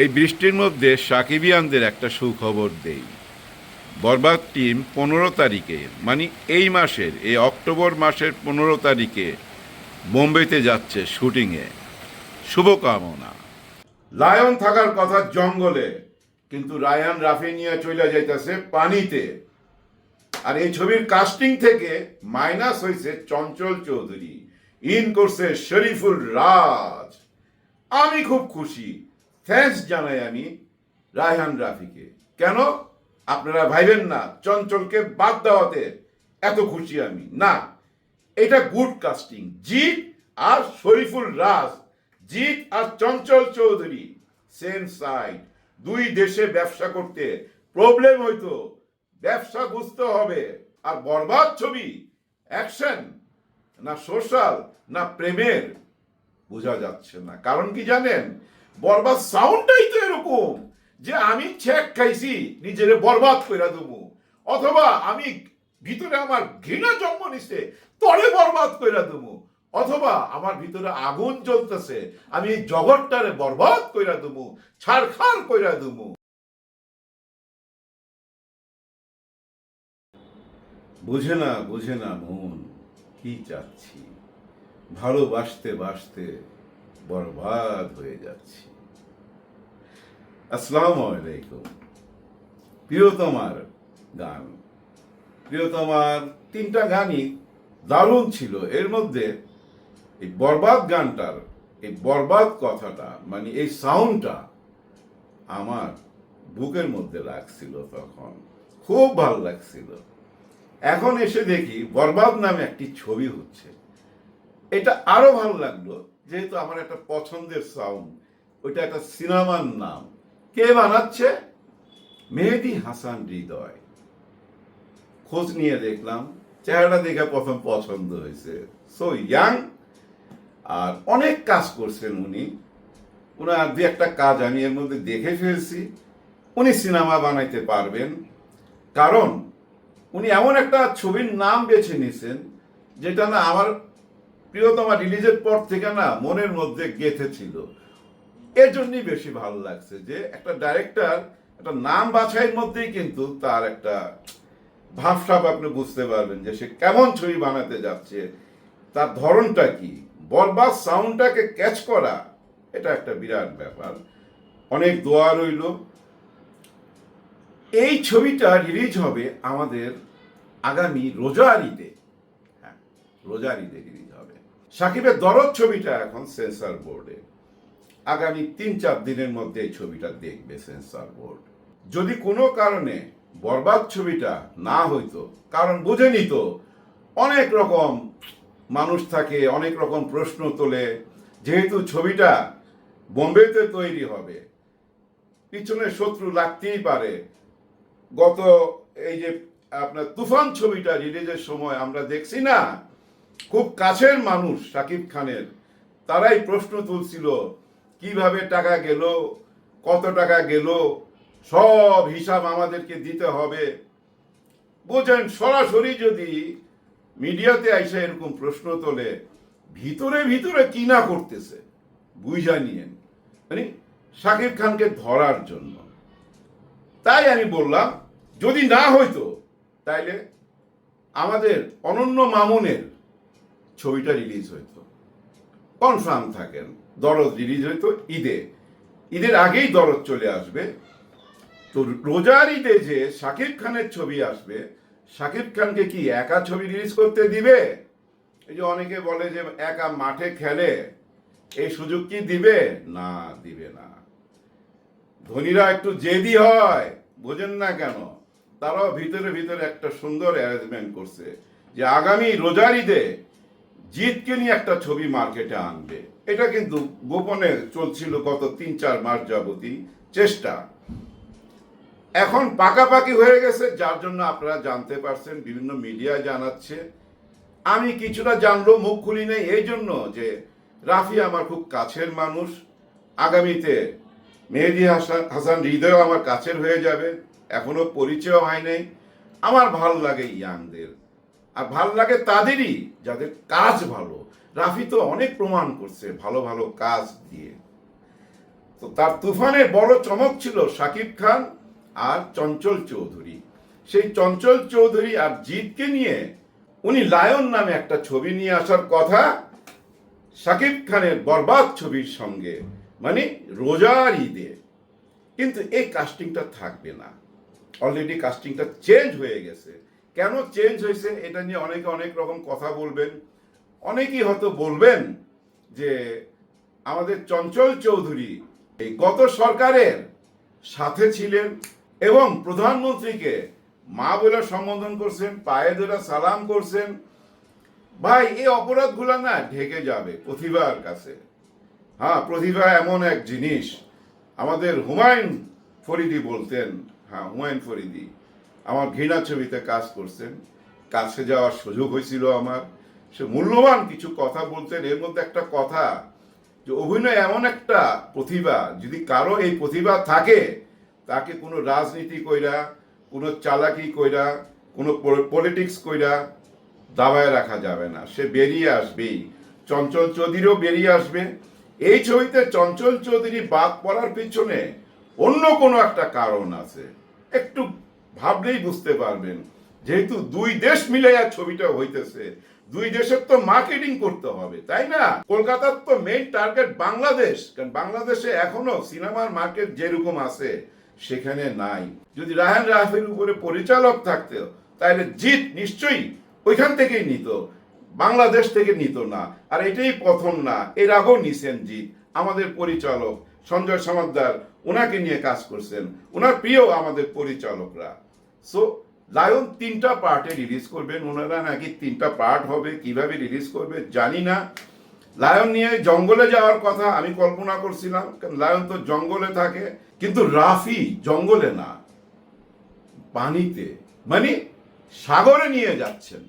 এই বৃষ্টির মধ্যে সাকিবিয়ানদের একটা সুখবর দেই। বরবাদ টিম পনেরো তারিখে মানে এই মাসের, এই অক্টোবর মাসের পনেরো তারিখে বোম্বেতে যাচ্ছে শুটিংয়ে। শুভকামনা। লায়ন থাকার কথা জঙ্গলে, কিন্তু রায়ান রাফি নিয়ে চলে যাইতেছে পানিতে। আর এই ছবির কাস্টিং থেকে মাইনাস হয়েছে চঞ্চল চৌধুরী। ইন করছে শরীফুল রাজ। আমি খুব খুশি। থ্যাঙ্কস জানাই আমি রায়হান রাফিকে। কেন? আপনারা ভাইবেন না, চঞ্চলকে বাদ দেওয়াতে এত খুশি আমি। না, এটা গুড কাস্টিং জিৎ আর শরীফুল রাজ, জিৎ আর চঞ্চল চৌধুরী সেম সাইড দুই দেশে ব্যবসা করতে প্রবলেম হইতো ব্যবসা বুঝতে হবে। আর বরবাদ ছবি অ্যাকশন না সোশ্যাল না প্রেমের, বোঝা যাচ্ছে না। কারণ কি জানেন? বরবাদ সাউন্ডটাই তো এরকম যে আমি ছেক খাইছি, নিজেরে বরবাদ কইরা দেবো। অথবা আমি ভিতরে আমার ঘৃণা জন্ম নিছে, তরে বরবাদ কইরা দেবো। অথবা আমার ভিতরে আগুন জ্বলতেছে, আমি জগৎটারে বরবাদ কইরা দেবো, ছাড়খাড় কইরা দেবো। বুঝে না বুঝে না মন, কি চাচ্ছি? ভালোবাসতে, বাসতে বরবাদ হয়ে যাচ্ছি। আসসালামু আলাইকুম। প্রিয়তমার গান। প্রিয়তমার তিনটা গানই দারুণ ছিল। এর মধ্যে এই বরবাদ গানটার, এই বরবাদ কথাটা মানে এই সাউন্ডটা আমার বুকের মধ্যে লাগছিল তখন। খুব ভালো লাগছিল। এখন এসে দেখি বরবাদ নামে একটি ছবি হচ্ছে। এটা আরও ভালো লাগল। যেহেতু আমার একটা পছন্দের সাউন্ড ওইটা একটা সিনেমার নাম। কে বানাচ্ছে? মেহেদি হাসান হৃদয়। খোঁজ নিয়ে দেখলাম, চেহারাটা দেখে প্রথম পছন্দ হয়েছে। সো ইয়াং আর অনেক কাজ করছেন উনি। ওনার দু একটা কাজ আমি এর মধ্যে দেখে ফেলছি। উনি সিনেমা বানাইতে পারবেন। কারণ উনি এমন একটা ছবির নাম বেছে নিয়েছেন, যেটা না আমার প্রিয়তমা রিলিজের পর থেকে না মনের মধ্যে গেঁথেছিল এর জন্যই বেশি ভালো লাগছে যে একটা ডাইরেক্টর একটা নাম বাছাইয়ের মধ্যেই কিন্তু তার একটা ভাবসাব আপনি বুঝতে পারবেন যে সে কেমন ছবি বানাতে যাচ্ছে, তার ধরনটা কি, বরবাদ সাউন্ডটাকে ক্যাচ করা, এটা একটা বিরাট ব্যাপার। অনেক দোয়া রইল। এই ছবিটা রিলিজ হবে আমাদের আগামী রোজার ঈদে হ্যাঁ রোজার ঈদে রিলিজ সাকিবের দরদ ছবিটা এখন সেন্সর বোর্ডে। আগামী তিন চার দিনের মধ্যে এই ছবিটা দেখবে সেন্সর বোর্ড। যদি কোনো কারণে বরবাদ ছবিটা না হইতো, কারণ বুঝে নিত অনেক রকম মানুষ থাকে, অনেক রকম প্রশ্ন তোলে, যেহেতু ছবিটা বোম্বেতে তৈরি হবে, পিছনে শত্রু লাগতেই পারে। গত এই যে আপনার তুফান ছবিটা রিলিজের সময় আমরা দেখছি না খুব কাছের মানুষ শাকিব খানের। তারাই প্রশ্ন তুলছিল, কীভাবে টাকা গেল, কত টাকা গেল, সব হিসাব আমাদেরকে দিতে হবে। বোঝেন, সরাসরি যদি মিডিয়াতে আইসা এরকম প্রশ্ন তোলে, ভিতরে ভিতরে কি না করতেছে, বুঝা নিয়েন মানে শাকিব খানকে ধরার জন্য। তাই আমি বললাম, যদি না হইতো, তাইলে আমাদের অনন্য মামুনের ছবিটা রিলিজ হইতো। কনফার্ম থাকেন, দরদ রিলিজ হইতো ঈদে। ঈদের আগেই দরদ চলে আসবে। তো রোজার ঈদে যে শাকিব খানের ছবি আসবে, শাকিব খানকে কি একা ছবি রিলিজ করতে দিবে? এই যে অনেকে বলে যে একা মাঠে খেলে, এই সুযোগ কি দিবে? না দিবে না। ধনীরা একটু জেদি হয়, বোঝেন না কেন? তারাও ভিতরে ভিতরে একটা সুন্দর অ্যারেঞ্জমেন্ট করছে যে আগামী রোজার ঈদে জিতকে নিয়ে একটা ছবি মার্কেটে আনবে। এটা কিন্তু গোপনে চলছিল গত তিন চার মাস যাবতী চেষ্টা। এখন পাকাপাকি হয়ে গেছে, যার জন্য আপনারা জানতে পারছেন, বিভিন্ন মিডিয়া জানাচ্ছে। আমি কিছুটা জানলো মুখ খুলি নেই, এই জন্য যে রাফি আমার খুব কাছের মানুষ। আগামীতে মেহেদি হাসান হাসান হৃদয় আমার কাছের হয়ে যাবে, এখনও পরিচয় হয় নাই। আমার ভালো লাগে ইয়াংদের। আর ভালো লাগে তাদেরই, যাদের কাজ ভালো। রাফি তো অনেক প্রমাণ করছে ভালো ভালো কাজ দিয়ে। তো তার তুফানের বড় চমক ছিল শাকিব খান আর চঞ্চল চৌধুরী। সেই চঞ্চল চৌধুরী আর জিতকে নিয়ে উনি লায়ন নামে একটা ছবি নিয়ে আসার কথা শাকিব খানের বরবাদ ছবির সঙ্গে মানে রোজার ঈদে। কিন্তু এই কাস্টিংটা থাকবে না। অলরেডি কাস্টিংটা চেঞ্জ হয়ে গেছে। কেন চেঞ্জ হয়েছে এটা নিয়ে অনেকে অনেক রকম কথা বলবেন। অনেকেই হয়তো বলবেন যে আমাদের চঞ্চল চৌধুরী এই গত সরকারের সাথে ছিলেন এবং প্রধানমন্ত্রীকে মা বলে সম্বোধন করছেন, পায়ে ধরে সালাম করছেন। ভাই, এই অপরাধগুলো না ঢেকে যাবে প্রতিভার কাছে। হ্যাঁ প্রতিভা এমন এক জিনিস। আমাদের হুমায়ুন ফরিদি বলতেন। হ্যাঁ হুমায়ুন ফরিদি। আমার ঘৃণা ছবিতে কাজ করছেন। কাছে যাওয়ার সুযোগ হয়েছিল আমার। সে মূল্যবান কিছু কথা বলতেন। এর মধ্যে একটা কথা যে, অভিনয় এমন একটা প্রতিভা, যদি কারও এই প্রতিভা থাকে, তাকে কোনো রাজনীতি কইরা, কোনো চালাকি কইরা, কোনো পলিটিক্স কইরা দাবায় রাখা যাবে না। সে বেরিয়ে আসবেই। চঞ্চল চৌধুরীও বেরিয়ে আসবে। এই ছবিতে চঞ্চল চৌধুরী বাদ পড়ার পিছনে অন্য কোনো একটা কারণ আছে। একটু ভাবলেই বুঝতে পারবেন। যেহেতু দুই দেশ মিলে আর ছবিটা হইতেছে, দুই দেশের তো মার্কেটিং করতে হবে, তাই না? কলকাতার তো মেইন টার্গেট বাংলাদেশ, কারণ বাংলাদেশে এখনও সিনেমার মার্কেট যেরকম আছে, সেখানে নাই। যদি রাহান রাফের উপরে পরিচালক থাকতো, তাহলে জিত নিশ্চয়ই ওইখান থেকেই নিত, বাংলাদেশ থেকে নিত না। আর এটাই প্রথম না, এর আগেও নিছেন জিত আমাদের পরিচালক সঞ্জয় সমাদ্দার ওনাকে নিয়ে কাজ করছেন। ওনার প্রিয় আমাদের পরিচালকরা। সো লায়ন তিনটা পার্টে রিলিজ করবেন ওনারা নাকি তিনটা পার্ট হবে, কীভাবে রিলিজ করবে, জানি না। লায়ন নিয়ে জঙ্গলে যাওয়ার কথা আমি কল্পনা করছিলাম লায়ন তো জঙ্গলে থাকে। কিন্তু রাফি জঙ্গলে না, পানিতে মানে সাগরে নিয়ে যাচ্ছেন।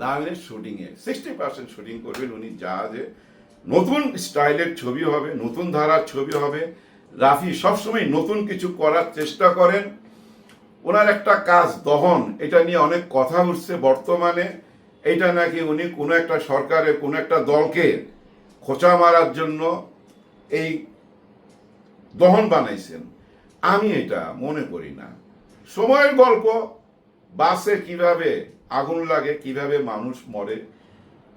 লায়নের শুটিংয়ে সিক্সটি পার্সেন্ট শুটিং করবেন উনি জাহাজে নতুন স্টাইলের ছবি হবে, নতুন ধারার ছবি হবে। রাফি সবসময় নতুন কিছু করার চেষ্টা করেন। ওনার একটা কাজ, দহন, এটা নিয়ে অনেক কথা উঠছে বর্তমানে। এটা নাকি উনি কোনো একটা সরকারের কোনো একটা দলকে খোঁচা মারার জন্য এই দহন বানাইছেন। আমি এটা মনে করি না। সময়ের গল্প, বাসে কীভাবে আগুন লাগে, কীভাবে মানুষ মরে,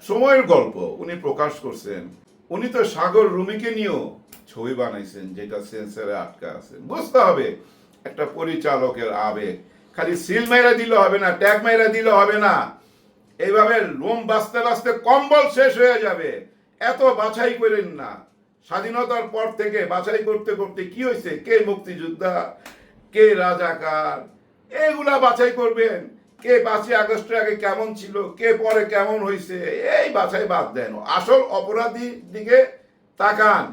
সময়ের গল্প উনি প্রকাশ করছেন। উনি তো সাগর রুমিকে নিয়েও ছবি বানাইছেন, যেটা সেন্সারে আটকা আছে। বুঝতে হবে একটা পরিচালকের আবেগ। খালি সিল মেরা দিলে হবে না, ট্যাগ মেরা দিলে হবে না। এইভাবে লোম বাঁচতে বাঁচতে কম্বল শেষ হয়ে যাবে। এত বাছাই করেন না। স্বাধীনতার পর থেকে বাছাই করতে করতে কি হয়েছে? কে মুক্তিযোদ্ধা? কে রাজাকার? এগুলা বাছাই করবেন। কে পাঁচই আগস্টের আগে কেমন ছিল? কে পরে কেমন হয়েছে? এই বাছাই বাদ দেন। আসল অপরাধীর দিকে তাকান।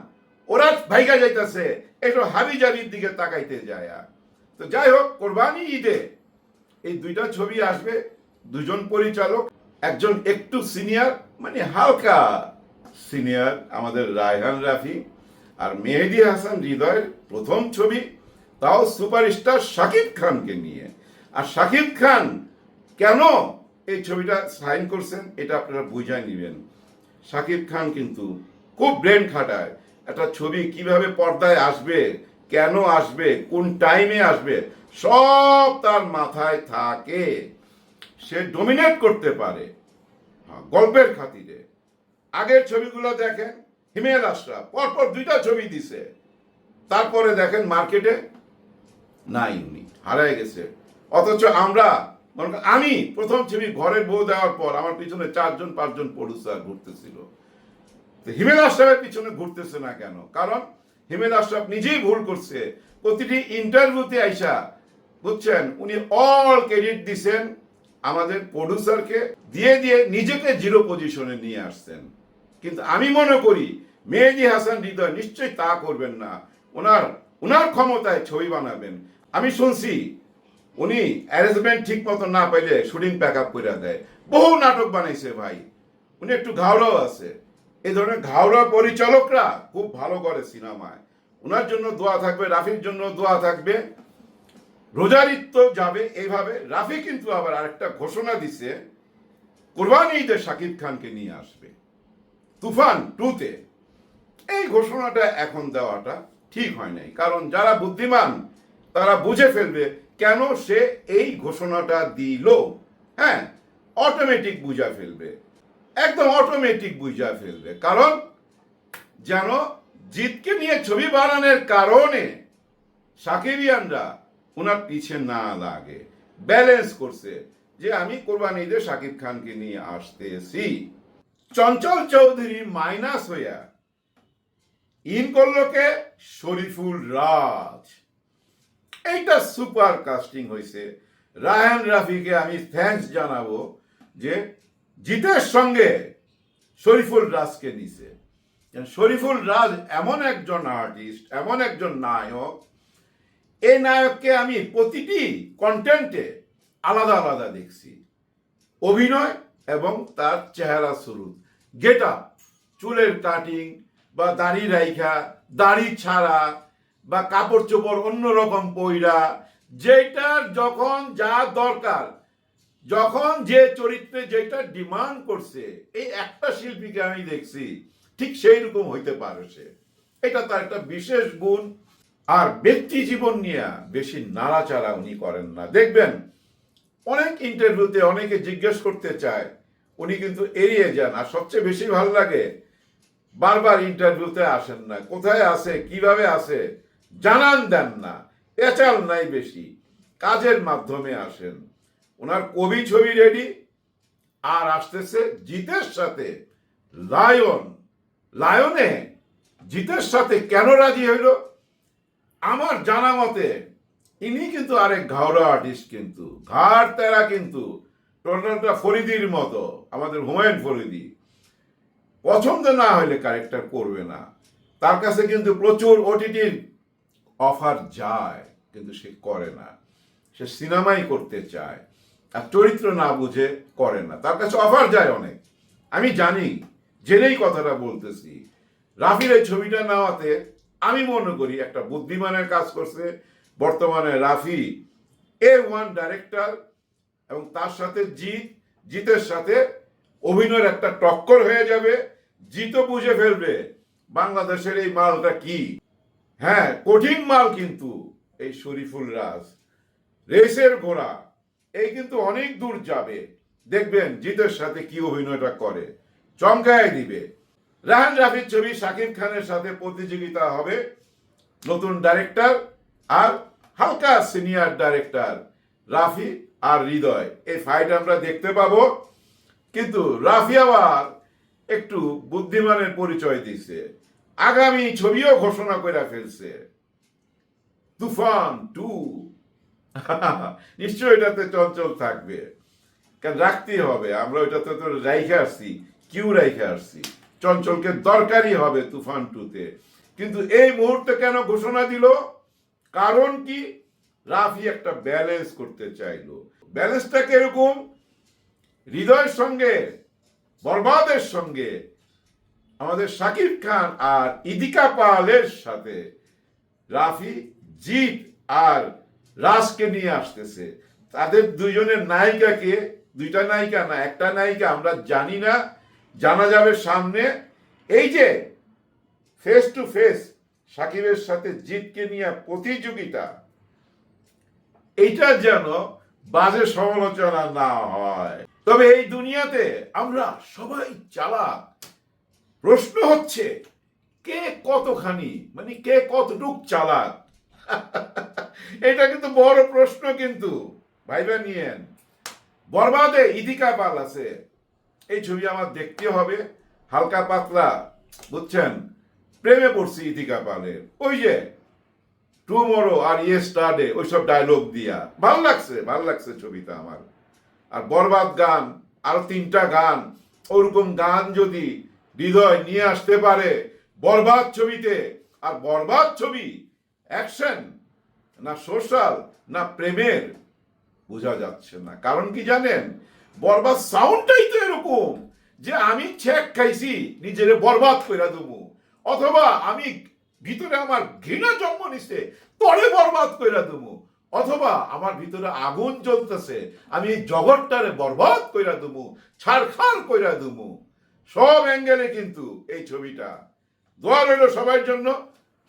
ওরা ভাইগা যাইতেছে। একটু হাবি জাবির দিকে তাকাইতে যায়। তো যাই হোক কোরবানি ঈদে এই দুইটা ছবি আসবে। দুজন পরিচালক, একজন একটু সিনিয়র মানে হালকা সিনিয়র, আমাদের রায়হান রাফি আর মেহেদি হাসান হৃদয়ের প্রথম ছবি, তাও সুপারস্টার শাকিব খানকে নিয়ে। আর শাকিব খান কেন এই ছবিটা সাইন করছেন, এটা আপনারা বুঝাই নেবেন। শাকিব খান কিন্তু খুব ব্রেন খাটায়। একটা ছবি কীভাবে পর্দায় আসবে কেন আসবে? কোন টাইমে আসবে? সব তার মাথায় থাকে। সে ডোমিনেট করতে পারে। হ্যাঁ, গল্পের খাতিরে। আগের ছবিগুলো দেখেন হিমেল আশরাফ। পরপর দুইটা ছবি দিছে। তারপরে দেখেন মার্কেটে নাই উনি হারায় গেছে। অথচ আমরা আমি প্রথম ছবি ঘরের বউ দেওয়ার পর আমার পিছনে চারজন পাঁচজন প্রডিউসার ঘুরতেছিল। হিমেল আশরাফের পিছনে ঘুরতেছে না কেন? কারণ হিমেল আশরাফ নিজেই ভুল করছে। প্রতিটি ইন্টারভিউতে আইসা বুঝছেন, উনি অল ক্রেডিট দিছেন আমাদের প্রডিউসারকে দিয়ে দিয়ে নিজেকে জিরো পজিশনে নিয়ে আসছেন। কিন্তু আমি মনে করি, মেহেদি হাসান হৃদয় নিশ্চয়ই তা করবেন না। ওনার ওনার ক্ষমতায় ছবি বানাবেন। আমি শুনছি, উনি অ্যারেঞ্জমেন্ট ঠিক মতো না পাইলে শুটিং প্যাক আপ করে দেয়। বহু নাটক বানাইছে ভাই। উনি একটু ঘাওড়াও আছে। এই ধরনের ঘাওড়া পরিচালকরা খুব ভালো করে সিনেমায়। ওনার জন্য দোয়া থাকবে, রাফির জন্য দোয়া থাকবে। রোজারিত্ব যাবে এইভাবে। রাফি কিন্তু আবার আরেকটা ঘোষণা দিছে, কোরবানি ঈদে শাকিব খানকে নিয়ে আসবে। তুফান টুতে। এই ঘোষণাটা এখন দেওয়াটা ঠিক হয় নাই। কারণ যারা বুদ্ধিমান, তারা বুঝে ফেলবে কেন সে এই ঘোষণাটা দিল। হ্যাঁ অটোমেটিক বুঝা ফেলবে। একদম অটোমেটিক বুঝা ফেলবে। কারণ যেন জিতকে নিয়ে ছবি বানানোর কারণে সাকিবিয়ানরা ওনার পিছে না লাগে। ব্যালেন্স করছে যে আমি কোরবানি ঈদে শাকিব খানকে নিয়ে আসতেছি। চঞ্চল চৌধুরী মাইনাস হইয়া ইন করল কে? শরীফুল রাজ। এইটা সুপার কাস্টিং হয়েছে রায়হান রাফিকে আমি থ্যাঙ্কস জানাব যে জিতের সঙ্গে শরীফুল রাজকে নিছে। শরীফুল রাজ এমন একজন আর্টিস্ট এমন একজন নায়ক এই নায়ককে আমি প্রতিটি কন্টেন্টে আলাদা আলাদা দেখছি। অভিনয় এবং তার চেহারা স্বরূপ। গেট আপ চুলের কাটিং বা দাড়ি রাইখা, দাড়ি ছাড়া বা কাপড় চোপড় অন্যরকম পইরা, যেটার যখন যা দরকার যখন যে চরিত্রে যেটা ডিমান্ড করছে, এই একটা শিল্পীকে আমি দেখছি, ঠিক সেই রকম হইতে পারে সে। এটা তার একটা বিশেষ গুণ। আর ব্যক্তি জীবন নিয়ে বেশি নাড়াচাড়া উনি করেন না। দেখবেন, অনেক ইন্টারভিউতে অনেকে জিজ্ঞেস করতে চায়, উনি কিন্তু এড়িয়ে যান। আর সবচেয়ে বেশি ভালো লাগে, বারবার ইন্টারভিউতে আসেন না। কোথায় আছে, কীভাবে আছে, জানান দেন না। পেঁচাল নাই বেশি। কাজের মাধ্যমে আসেন। ওনার কবি ছবি রেডি আর আসতেছে জিতের সাথে লায়ন। লায়নে জিতের সাথে কেন রাজি হইল? আমার জানা মতে, ইনি কিন্তু আরেক ঘাওড়া আর্টিস্ট কিন্তু, ঘাড় তেরা কিন্তু, টোটালটা ফরিদির মতো, আমাদের হুমায়ুন ফরিদি। পছন্দ না হলে ক্যারেক্টার করবে না। তার কাছে কিন্তু প্রচুর ওটিটির অফার যায়, কিন্তু সে করে না। সে সিনেমাই করতে চায়। আর চরিত্র না বুঝে করে না। তার কাছে অফার যায় অনেক। আমি জানি, জেনেই কথাটা বলতেছি। রাফির এই ছবিটা নেওয়াতে আমি মনে করি একটা বুদ্ধিমানের কাজ করছে। বর্তমানে রাফি এ ওয়ান ডাইরেক্টর এবং তার সাথে জিৎ, জিতের সাথে অভিনয়ের একটা টক্কর হয়ে যাবে। জিতও বুঝে ফেলবে বাংলাদেশের এই মালটা কি। হ্যাঁ কঠিন মাল কিন্তু এই শরীফুল রাজ। রেসের ঘোড়া। এই কিন্তু অনেক দূর যাবে। দেখবেন জিতের সাথে কি অভিনয়টা করে। চমকায় দিবে। রাহান রাফির ছবি শাকিব খানের সাথে প্রতিযোগিতা হবে। নতুন ডাইরেক্টর আর হালকা সিনিয়র ডাইরেক্টর রাফি আর হৃদয়। এই ফাইট আমরা দেখতে পাবো। কিন্তু রাফি আবার একটু বুদ্ধিমানের পরিচয় দিছে। আগামী ছবিও ঘোষণা করে ফেলছে। তুফান টু নিশ্চয় এটাতে চঞ্চল থাকবে। কারণ রাখতেই হবে, আমরা ওইটাতে তো রাইখে আসছি, কিউ রাইখে আসছি। চঞ্চলকে দরকারই হবে তুফান টুতে। কিন্তু এই মুহূর্তে কেন ঘোষণা দিল? কারণ কি? রাফি একটা ব্যালেন্স করতে চাইলো। ব্যালেন্সটা কীরকম? হৃদয়ের সঙ্গে, বরবাদের সঙ্গে। আমাদের শাকিব খান আর ইদিকা পালের সাথে। রাফি জিৎ আর রাজকে নিয়ে আসতেছে। তাদের দুইজনের নায়িকাকে, দুইটা নায়িকা না, একটা নায়িকা আমরা জানি না, জানা যাবে সামনে। এই যে ফেস টু ফেস সাকিবের সাথে জিতকে নিয়ে প্রতিযোগিতা, এইটা যেন বাজে সমালোচনা না হয়। তবে এই দুনিয়াতে আমরা সবাই চালাক। প্রশ্ন হচ্ছে, কে কতখানি মানে কে কতটুক চালাক? এটা কিন্তু বড় প্রশ্ন কিন্তু। ভাইবা নিয়েন। বরবাদে ইদিকা পাল আছে। এই ছবি আমার দেখতে হবে। হালকা পাতলা, বুঝছেন? প্রেমে পড়ছি ইদিকা পালের ওই যে, টুমোরো আর ইয়ে স্টার্ডে, ওইসব ডায়লগ দিয়া। ভালো লাগছে ভালো লাগছে ছবিটা আমার। আর বরবাদ গান, আর তিনটা গান। ওরকম গান যদি হৃদয় নিয়ে আসতে পারে বরবাদ ছবিতে, আর বরবাদ ছবি অ্যাকশন না সোশ্যাল না প্রেমের, বোঝা যাচ্ছে না। কারণ কি জানেন? বরবাদ সাউন্ডটাই তো এরকম যে আমি ছেক খাইছি, নিজেরে বরবাদ কইরা দেবো। অথবা আমি ভিতরে আমার ঘৃণা জন্ম নিছে তরে বরবাদ কইরা দেবো। অথবা আমার ভিতরে আগুন জ্বলতেছে, আমি এই জগৎটারে বরবাদ কইরা দেবো ছাড়খাড় কইরা দেবো। সব অ্যাঙ্গেলে কিন্তু এই ছবিটা। দোয়া রইল সবার জন্য।